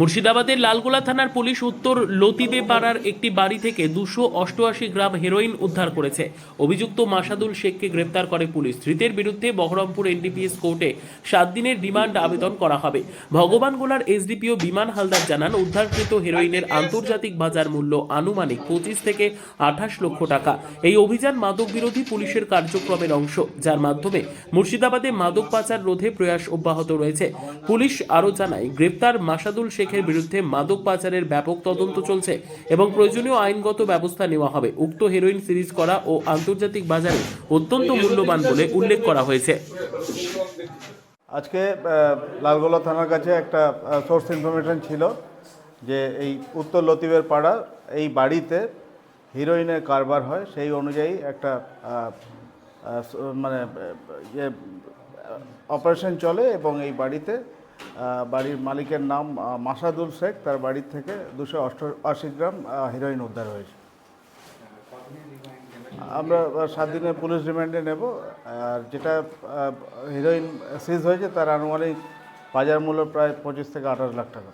মুর্শিদাবাদের লালগোলা থানার পুলিশ উত্তর লতিদে পাড়ার একটি বাড়ি থেকে দুশো অষ্টআশি গ্রাম হেরোইন উদ্ধার করেছে। অভিযুক্ত মাসাদুল শেখকে গ্রেপ্তার করে পুলিশ। ধৃতের বিরুদ্ধে বহরমপুর এনডিপিএস কোর্টে সাত দিনের রিমান্ড আবেদন করা হবে। ভগবানগোলার এসডিপিও বিমান হালদার জানান, উদ্ধারকৃত হেরোইনের আন্তর্জাতিক বাজার মূল্য আনুমানিক পঁচিশ থেকে আঠাশ লক্ষ টাকা। এই অভিযান মাদক বিরোধী পুলিশের কার্যক্রমের অংশ, যার মাধ্যমে মুর্শিদাবাদে মাদক পাচার রোধে প্রয়াস অব্যাহত রয়েছে। পুলিশ আরও জানায়, গ্রেপ্তার মাসাদুল শেখের বিরুদ্ধে মাদক পাচারের ব্যাপক তদন্ত চলছে এবং প্রয়োজনীয় আইনগত ব্যবস্থা নেওয়া হবে। উক্ত হেরোইন সিরিজ করা ও আন্তর্জাতিক বাজারে অত্যন্ত মূল্যবান বলে উল্লেখ করা হয়েছে। আজকে লালগোলা থানার কাছে একটা সোর্স ইনফরমেশন ছিল যে এই উত্তর লতিবের পাড়া এই বাড়িতে হিরোইনের কারবার হয়। সেই অনুযায়ী একটা মানে আহ, ইয়ে অপারেশন চলে এবং এই বাড়িতে বাড়ির মালিকের নাম মাসাদুল শেখ। তার বাড়ির থেকে দুশো অষ্টআশি গ্রাম হিরোইন উদ্ধার হয়েছে। আমরা সাত দিনের পুলিশ রিমান্ডে নেব। আর যেটা হিরোইন সিজ হয়েছে, তার আনুমানিক বাজার মূল্য প্রায় পঁচিশ থেকে আঠাশ লাখ টাকা।